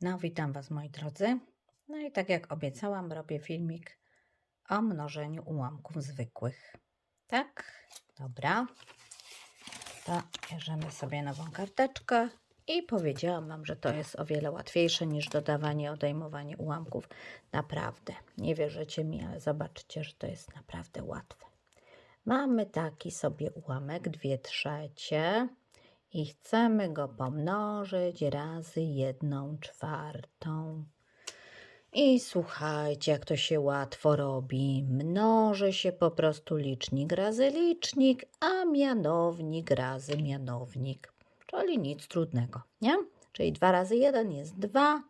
No, witam Was moi drodzy. No i tak jak obiecałam, robię filmik o mnożeniu ułamków zwykłych. Tak? Dobra. To bierzemy sobie nową karteczkę i powiedziałam Wam, że to jest o wiele łatwiejsze niż dodawanie, odejmowanie ułamków. Naprawdę. Nie wierzycie mi, ale zobaczcie, że to jest naprawdę łatwe. Mamy taki sobie ułamek, dwie trzecie i chcemy go pomnożyć razy jedną czwartą. I słuchajcie, jak to się łatwo robi. Mnoży się po prostu licznik razy licznik, a mianownik razy mianownik. Czyli nic trudnego, nie? Czyli 2 razy 1 jest 2,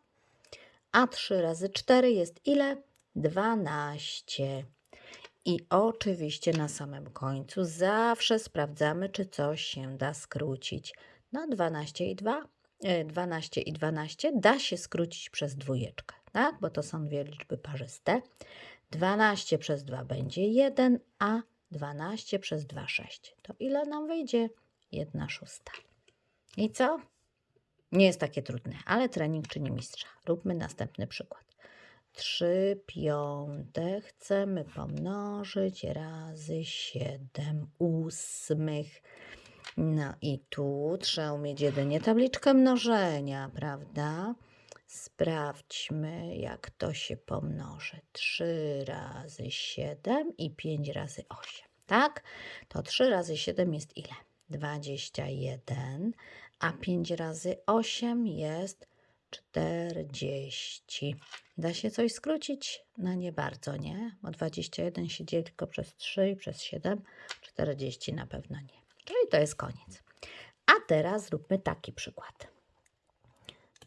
a 3 razy 4 jest ile? 12. I oczywiście na samym końcu zawsze sprawdzamy, czy coś się da skrócić. No 12 i 2, e, 12 i 12 da się skrócić przez dwójeczkę, tak? Bo to są dwie liczby parzyste. 12 przez 2 będzie 1, a 12 przez 2 6. To ile nam wyjdzie? 1 szósta. I co? Nie jest takie trudne, ale trening czyni mistrza. Róbmy następny przykład. 3 piąte chcemy pomnożyć razy 7 ósmych. No i tu trzeba mieć jedynie tabliczkę mnożenia, prawda? Sprawdźmy, jak to się pomnoży. 3 razy 7 i 5 razy 8, tak? To 3 razy 7 jest ile? 21, a 5 razy 8 jest 40. Da się coś skrócić? No nie bardzo, nie? Bo 21 się dzieli tylko przez 3 i przez 7, 40 na pewno nie. Czyli to jest koniec. A teraz zróbmy taki przykład.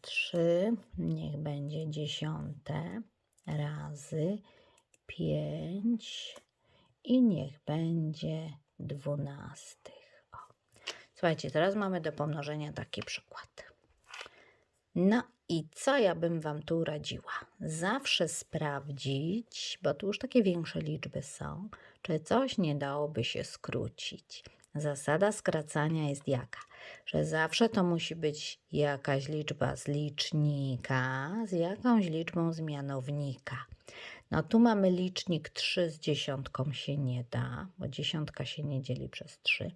3 niech będzie dziesiąte razy 5 i niech będzie dwunastych. Słuchajcie, teraz mamy do pomnożenia taki przykład. No i co ja bym Wam tu radziła? Zawsze sprawdzić, bo tu już takie większe liczby są, czy coś nie dałoby się skrócić. Zasada skracania jest jaka? Że zawsze to musi być jakaś liczba z licznika z jakąś liczbą z mianownika. No tu mamy licznik 3 z dziesiątką się nie da, bo dziesiątka się nie dzieli przez 3.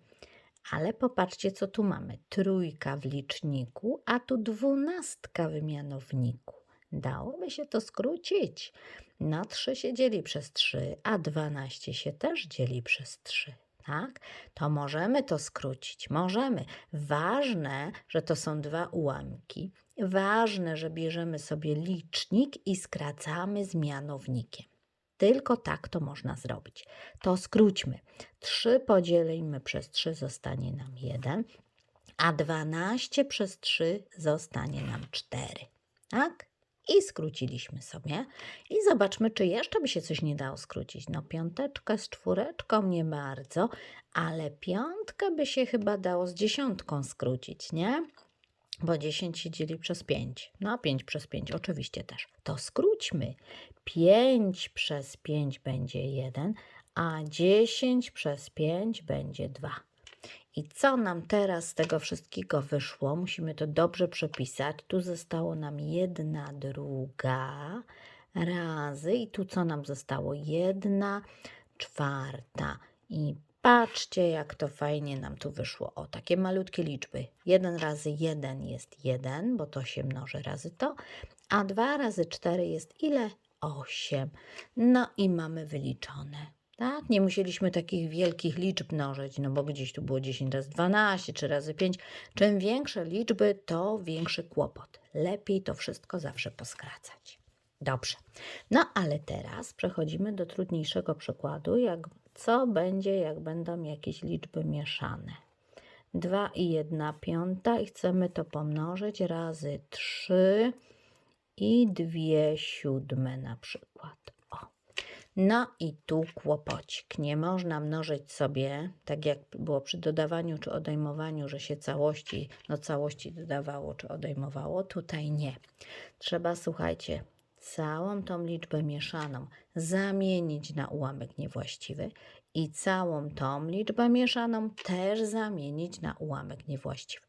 Ale popatrzcie, co tu mamy. Trójka w liczniku, a tu dwunastka w mianowniku. Dałoby się to skrócić. No 3 się dzieli przez 3, a 12 się też dzieli przez 3. Tak? To możemy to skrócić. Możemy. Ważne, że to są dwa ułamki. Ważne, że bierzemy sobie licznik i skracamy z mianownikiem. Tylko tak to można zrobić. To skróćmy. 3 podzielimy przez 3 zostanie nam 1, a 12 przez 3 zostanie nam 4. Tak? I skróciliśmy sobie. I zobaczmy, czy jeszcze by się coś nie dało skrócić. No piąteczkę z czwóreczką nie bardzo, ale piątkę by się chyba dało z dziesiątką skrócić, nie? Bo 10 się dzieli przez 5. No 5 przez 5 oczywiście też. To skróćmy. 5 przez 5 będzie 1, a 10 przez 5 będzie 2. I co nam teraz z tego wszystkiego wyszło? Musimy to dobrze przepisać. Tu zostało nam jedna druga razy i tu co nam zostało? Jedna czwarta. I patrzcie, jak to fajnie nam tu wyszło. O, takie malutkie liczby. 1 razy 1 jest 1, bo to się mnoży razy to, a 2 razy 4 jest ile? 8. No i mamy wyliczone. Tak? Nie musieliśmy takich wielkich liczb mnożyć, no bo gdzieś tu było 10 razy 12, 3 razy 5. Czym większe liczby, to większy kłopot. Lepiej to wszystko zawsze poskracać. Dobrze. No ale teraz przechodzimy do trudniejszego przykładu, jak co będzie, jak będą jakieś liczby mieszane. 2 i 1 piąta i chcemy to pomnożyć razy 3 i 2 siódme na przykład. O. No i tu kłopocik. Nie można mnożyć sobie, tak jak było przy dodawaniu czy odejmowaniu, że się całości, no całości dodawało czy odejmowało. Tutaj nie. Trzeba, słuchajcie, całą tą liczbę mieszaną zamienić na ułamek niewłaściwy i całą tą liczbę mieszaną też zamienić na ułamek niewłaściwy.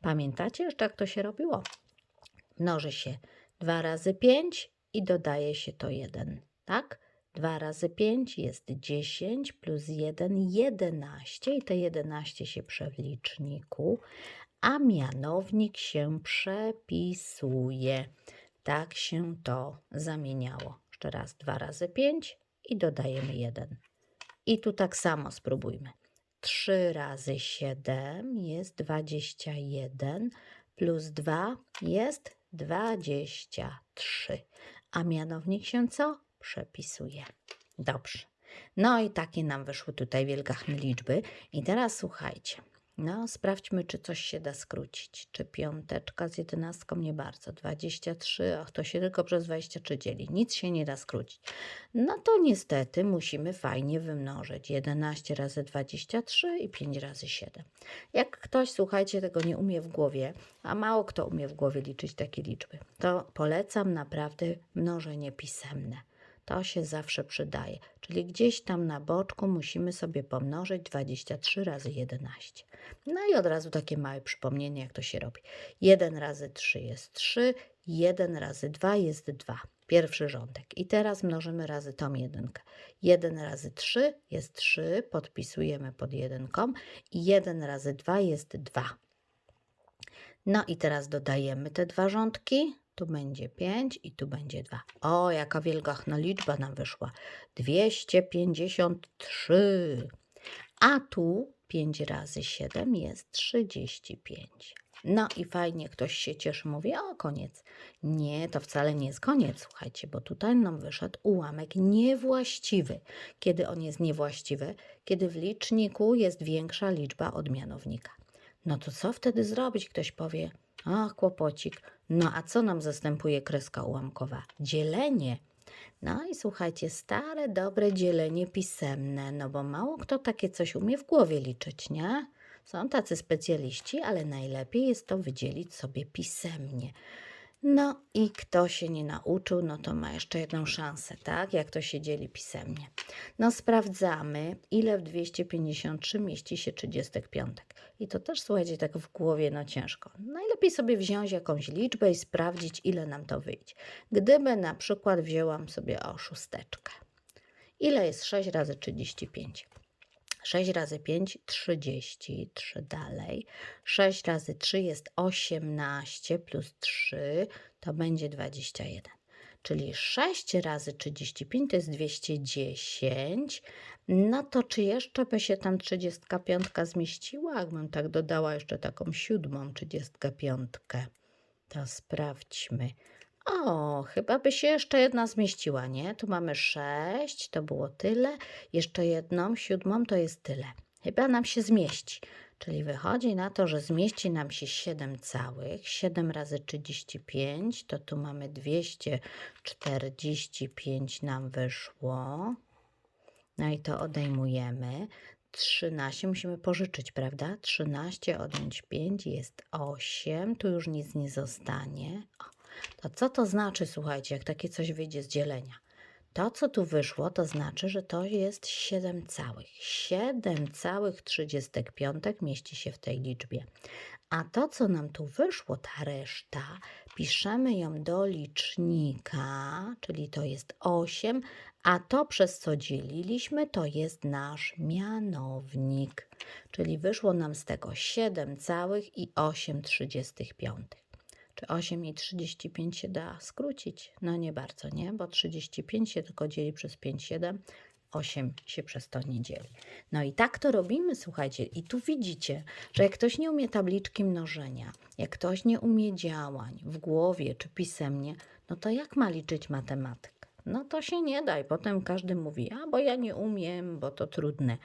Pamiętacie jeszcze, jak to się robiło? Mnoży się 2 razy 5 i dodaje się to 1, tak? 2 razy 5 jest 10 plus 1 11 i te 11 się w liczniku, a mianownik się przepisuje. Tak się to zamieniało. Jeszcze raz 2 razy 5 i dodajemy 1. I tu tak samo spróbujmy. 3 razy 7 jest 21, plus 2 jest 23. A mianownik się co? Przepisuje. Dobrze. No i takie nam wyszły tutaj wielgachne liczby. I teraz słuchajcie. No, sprawdźmy, czy coś się da skrócić. Czy piąteczka z jedenastką nie bardzo. 23, ach, to się tylko przez 23 dzieli. Nic się nie da skrócić. No to niestety musimy fajnie wymnożyć. 11 razy 23 i 5 razy 7. Jak ktoś, słuchajcie, tego nie umie w głowie, a mało kto umie w głowie liczyć takie liczby, to polecam naprawdę mnożenie pisemne. To się zawsze przydaje. Czyli gdzieś tam na boczku musimy sobie pomnożyć 23 razy 11. No i od razu takie małe przypomnienie, jak to się robi. 1 razy 3 jest 3, 1 razy 2 jest 2. Pierwszy rządek. I teraz mnożymy razy tą jedynkę. 1 razy 3 jest 3, podpisujemy pod jedynką. I 1 razy 2 jest 2. No i teraz dodajemy te dwa rządki. Tu będzie 5 i tu będzie 2. O, jaka wielgachna liczba nam wyszła. 253. A tu 5 razy 7 jest 35. No i fajnie, ktoś się cieszy, mówi, o koniec. Nie, to wcale nie jest koniec, słuchajcie, bo tutaj nam wyszedł ułamek niewłaściwy. Kiedy on jest niewłaściwy? Kiedy w liczniku jest większa liczba od mianownika. No to co wtedy zrobić? Ktoś powie, ach, kłopocik. No a co nam zastępuje kreska ułamkowa? Dzielenie. No i słuchajcie, stare, dobre dzielenie pisemne, no bo mało kto takie coś umie w głowie liczyć, nie? Są tacy specjaliści, ale najlepiej jest to wydzielić sobie pisemnie. No i kto się nie nauczył, no to ma jeszcze jedną szansę, tak? Jak to się dzieli pisemnie. No sprawdzamy, ile w 253 mieści się 35. I to też, słuchajcie, tak w głowie, no ciężko. Najlepiej sobie wziąć jakąś liczbę i sprawdzić, ile nam to wyjdzie. Gdyby na przykład wzięłam sobie o szósteczkę. Ile jest 6 razy 35? 6 razy 5, 30, 3 dalej. 6 razy 3 jest 18 plus 3 to będzie 21. Czyli 6 razy 35 to jest 210. No to czy jeszcze by się tam 35 zmieściła? Jakbym tak dodała jeszcze taką siódmą 35. To sprawdźmy. O, chyba by się jeszcze jedna zmieściła, nie? Tu mamy sześć, to było tyle. Jeszcze jedną, siódmą to jest tyle. Chyba nam się zmieści. Czyli wychodzi na to, że zmieści nam się 7 całych. 7 razy 35, to tu mamy 245 nam wyszło. No i to odejmujemy. 13 musimy pożyczyć, prawda? 13 odjąć 5 jest 8. Tu już nic nie zostanie. O, to co to znaczy, słuchajcie, jak takie coś wyjdzie z dzielenia? To, co tu wyszło, to znaczy, że to jest 7 całych. 7 całych 35 mieści się w tej liczbie. A to, co nam tu wyszło, ta reszta, piszemy ją do licznika, czyli to jest 8, a to, przez co dzieliliśmy, to jest nasz mianownik. Czyli wyszło nam z tego 7 całych i 8 35. Czy 8 i 35 się da skrócić? No nie bardzo, nie? Bo 35 się tylko dzieli przez 5, 7, 8 się przez to nie dzieli. No i tak to robimy, słuchajcie. I tu widzicie, że jak ktoś nie umie tabliczki mnożenia, jak ktoś nie umie działań w głowie czy pisemnie, no to jak ma liczyć matematykę? No to się nie da i potem każdy mówi, a bo ja nie umiem, bo to trudne.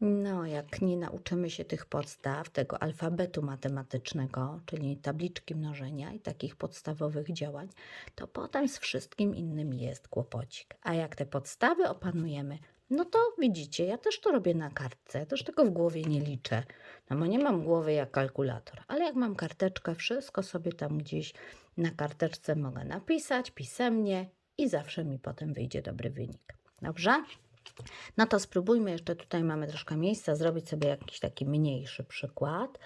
No, jak nie nauczymy się tych podstaw, tego alfabetu matematycznego, czyli tabliczki mnożenia i takich podstawowych działań, to potem z wszystkim innym jest kłopocik. A jak te podstawy opanujemy, no to widzicie, ja też to robię na kartce, ja też tego w głowie nie liczę, no bo nie mam głowy jak kalkulator, ale jak mam karteczkę, wszystko sobie tam gdzieś na karteczce mogę napisać pisemnie i zawsze mi potem wyjdzie dobry wynik. Dobrze? No to spróbujmy jeszcze, tutaj mamy troszkę miejsca, zrobić sobie jakiś taki mniejszy przykład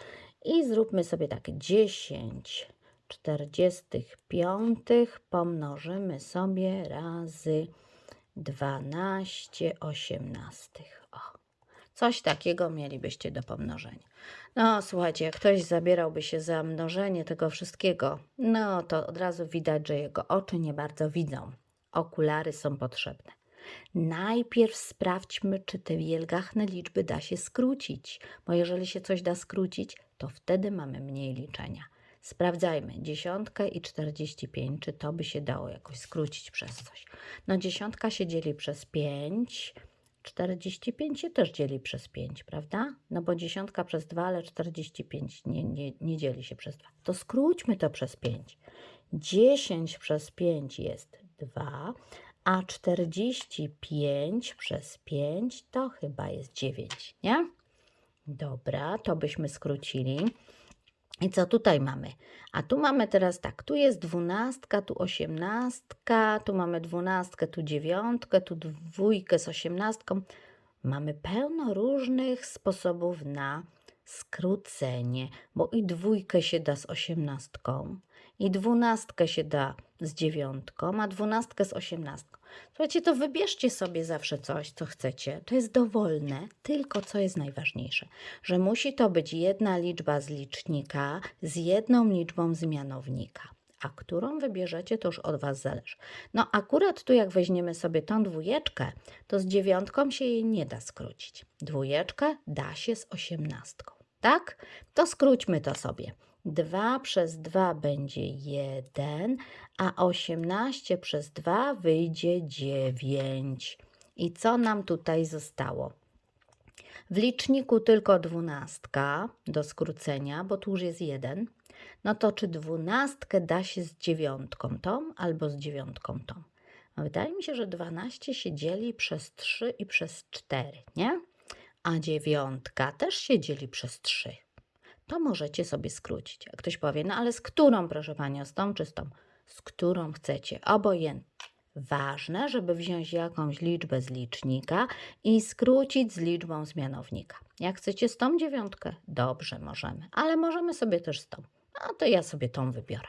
i zróbmy sobie tak 10 45 pomnożymy sobie razy 12 osiemnastych. O, coś takiego mielibyście do pomnożenia. No, słuchajcie, jak ktoś zabierałby się za mnożenie tego wszystkiego, no to od razu widać, że jego oczy nie bardzo widzą. Okulary są potrzebne. Najpierw sprawdźmy, czy te wielgachne liczby da się skrócić, bo jeżeli się coś da skrócić, to wtedy mamy mniej liczenia. Sprawdzajmy dziesiątkę i 45, czy to by się dało jakoś skrócić przez coś. No dziesiątka się dzieli przez 5, 45 się też dzieli przez 5, prawda? No bo dziesiątka przez 2, ale 45 nie, nie, nie dzieli się przez 2. To skróćmy to przez 5. 10 przez 5 jest 2, a 45 przez 5 to chyba jest 9, nie? Dobra, to byśmy skrócili. I co tutaj mamy? A tu mamy teraz tak, tu jest dwunastka, tu osiemnastka, tu mamy dwunastkę, tu dziewiątkę, tu dwójkę z osiemnastką. Mamy pełno różnych sposobów na skrócenie, bo i dwójkę się da z osiemnastką, i dwunastkę się da z dziewiątką, a dwunastkę z osiemnastką. Słuchajcie, to wybierzcie sobie zawsze coś, co chcecie. To jest dowolne, tylko co jest najważniejsze, że musi to być jedna liczba z licznika z jedną liczbą z mianownika. A którą wybierzecie, to już od Was zależy. No, akurat tu, jak weźmiemy sobie tą dwójeczkę, to z dziewiątką się jej nie da skrócić. Dwójeczkę da się z osiemnastką. Tak? To skróćmy to sobie. 2 przez 2 będzie 1, a 18 przez 2 wyjdzie 9. I co nam tutaj zostało? W liczniku tylko dwunastka do skrócenia, bo tu już jest 1. No to czy dwunastkę da się z dziewiątką tą albo z dziewiątką tą? No wydaje mi się, że 12 się dzieli przez 3 i przez 4, nie? A dziewiątka też się dzieli przez 3 to możecie sobie skrócić. A ktoś powie, no ale z którą, proszę Panią, z tą czy z tą? Z którą chcecie, obojętnie. Ważne, żeby wziąć jakąś liczbę z licznika i skrócić z liczbą z mianownika. Jak chcecie z tą dziewiątkę, dobrze możemy, ale możemy sobie też z tą. No to ja sobie tą wybiorę.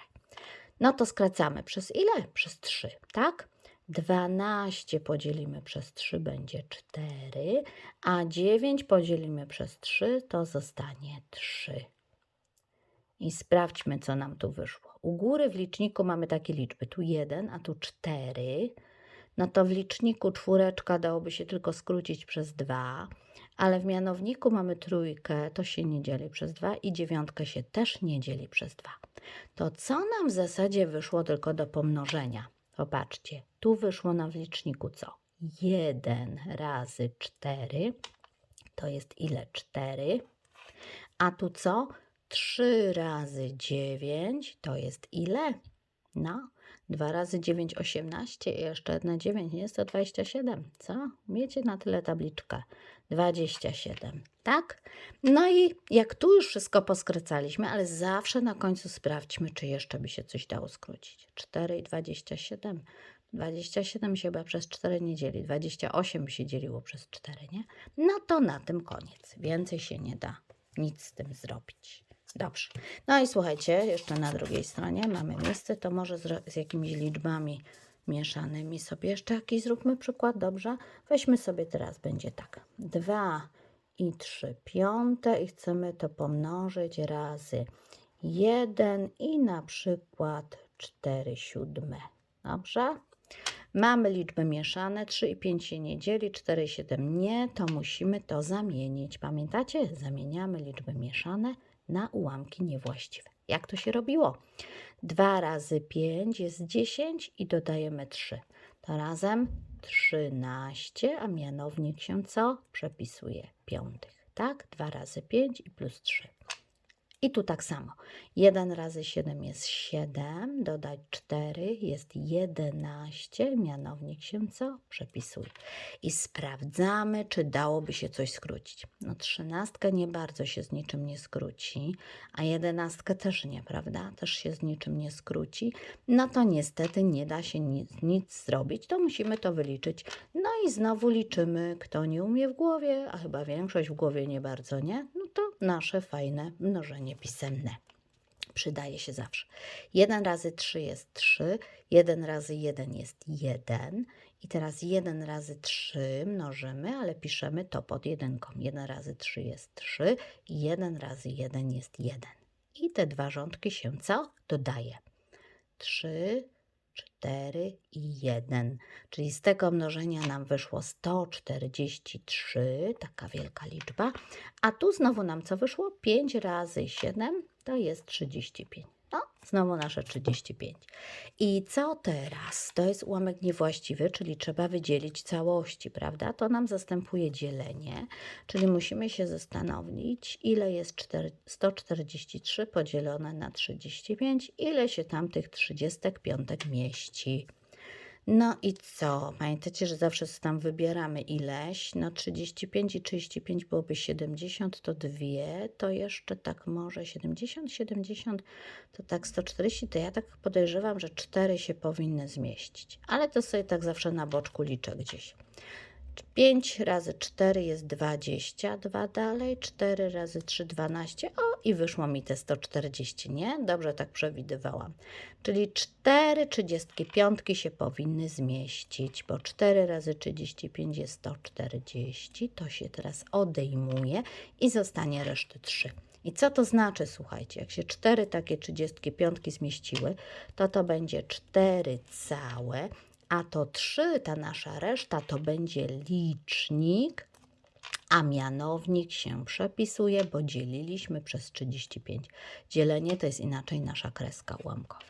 No to skracamy przez ile? Przez 3, tak? 12 podzielimy przez 3 będzie 4, a 9 podzielimy przez 3 to zostanie 3. I sprawdźmy, co nam tu wyszło. U góry w liczniku mamy takie liczby. Tu 1, a tu 4. No to w liczniku czwóreczka dałoby się tylko skrócić przez 2, ale w mianowniku mamy trójkę, to się nie dzieli przez 2 i dziewiątkę się też nie dzieli przez 2. To co nam w zasadzie wyszło tylko do pomnożenia? Popatrzcie, tu wyszło na w liczniku co? 1 razy 4 to jest ile? 4. A tu co? 3 razy 9 to jest ile? No, 2 razy 9, 18 i jeszcze jedna 9, nie jest to 27. Co? Miecie na tyle tabliczkę. 27, tak? No i jak tu już wszystko poskracaliśmy, ale zawsze na końcu sprawdźmy, czy jeszcze by się coś dało skrócić. 4 i 27. 27 się chyba przez 4 nie dzieli, 28 by się dzieliło przez 4, nie? No to na tym koniec. Więcej się nie da nic z tym zrobić. Dobrze. No i słuchajcie, jeszcze na drugiej stronie mamy miejsce, to może z, z jakimiś liczbami mieszanymi sobie jeszcze jakiś zróbmy przykład, dobrze? Weźmy sobie teraz, będzie tak, 2 i 3 piąte i chcemy to pomnożyć razy 1 i na przykład 4 siódme, dobrze? Mamy liczby mieszane, 3 i 5 się nie dzieli, 4 i 7 nie, to musimy to zamienić. Pamiętacie? Zamieniamy liczby mieszane na ułamki niewłaściwe. Jak to się robiło? 2 razy 5 jest 10 i dodajemy 3. To razem 13, a mianownik się co? Przepisuje piątych. Tak? 2 razy 5 i plus 3. I tu tak samo. 1 razy 7 jest 7, dodać 4 jest 11, mianownik się co? Przepisuje. I sprawdzamy, czy dałoby się coś skrócić. No 13 nie bardzo się z niczym nie skróci, a 11 też nie, prawda? Też się z niczym nie skróci. No to niestety nie da się nic, nic zrobić, to musimy to wyliczyć. No i znowu liczymy, kto nie umie w głowie, a chyba większość w głowie nie bardzo, nie? To nasze fajne mnożenie pisemne. Przydaje się zawsze. 1 razy 3 jest 3, 1 razy 1 jest 1. I teraz 1 razy 3 mnożymy, ale piszemy to pod jedynką. 1 razy 3 jest 3 i 1 razy 1 jest 1. I te dwa rządki się co? Dodaje. 3, 4 i 1. Czyli z tego mnożenia nam wyszło 143, taka wielka liczba. A tu znowu nam co wyszło? 5 razy 7 to jest 35. No, znowu nasze 35. I co teraz? To jest ułamek niewłaściwy, czyli trzeba wydzielić całości, prawda? To nam zastępuje dzielenie, czyli musimy się zastanowić, ile jest 4, 143 podzielone na 35, ile się tam tych 35 mieści. No i co? Pamiętacie, że zawsze tam wybieramy ileś. No 35 i 35 byłoby 70, to dwie, to jeszcze tak może 70, 70, to tak 140, to ja tak podejrzewam, że 4 się powinny zmieścić. Ale to sobie tak zawsze na boczku liczę gdzieś. 5 razy 4 jest 22 dalej, 4 razy 3 12, o i wyszło mi te 140, nie? Dobrze tak przewidywałam. Czyli 4 35 się powinny zmieścić, bo 4 razy 35 jest 140, to się teraz odejmuje i zostanie reszty 3. I co to znaczy, słuchajcie, jak się 4 takie 35 zmieściły, to to będzie 4 całe, a to 3, ta nasza reszta, to będzie licznik, a mianownik się przepisuje, bo dzieliliśmy przez 35. Dzielenie to jest inaczej nasza kreska ułamkowa.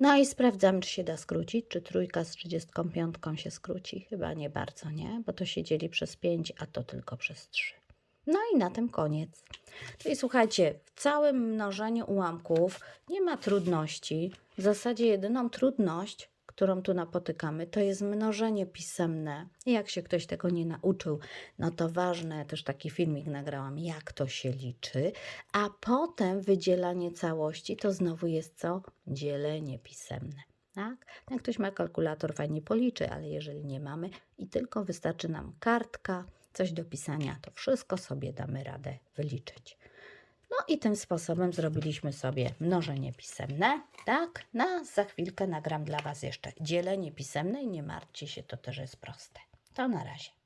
No i sprawdzam, czy się da skrócić, czy trójka z 35 się skróci. Chyba nie bardzo, nie? Bo to się dzieli przez 5, a to tylko przez 3. No i na tym koniec. Czyli słuchajcie, w całym mnożeniu ułamków nie ma trudności. W zasadzie jedyną trudność, którą tu napotykamy, to jest mnożenie pisemne. Jak się ktoś tego nie nauczył, no to ważne, też taki filmik nagrałam, jak to się liczy. A potem wydzielanie całości to znowu jest co? Dzielenie pisemne. Tak? Jak ktoś ma kalkulator, fajnie policzy, ale jeżeli nie mamy i tylko wystarczy nam kartka, coś do pisania, to wszystko sobie damy radę wyliczyć. No i tym sposobem zrobiliśmy sobie mnożenie pisemne, tak? No, za chwilkę nagram dla Was jeszcze dzielenie pisemne i nie martwcie się, to też jest proste. To na razie.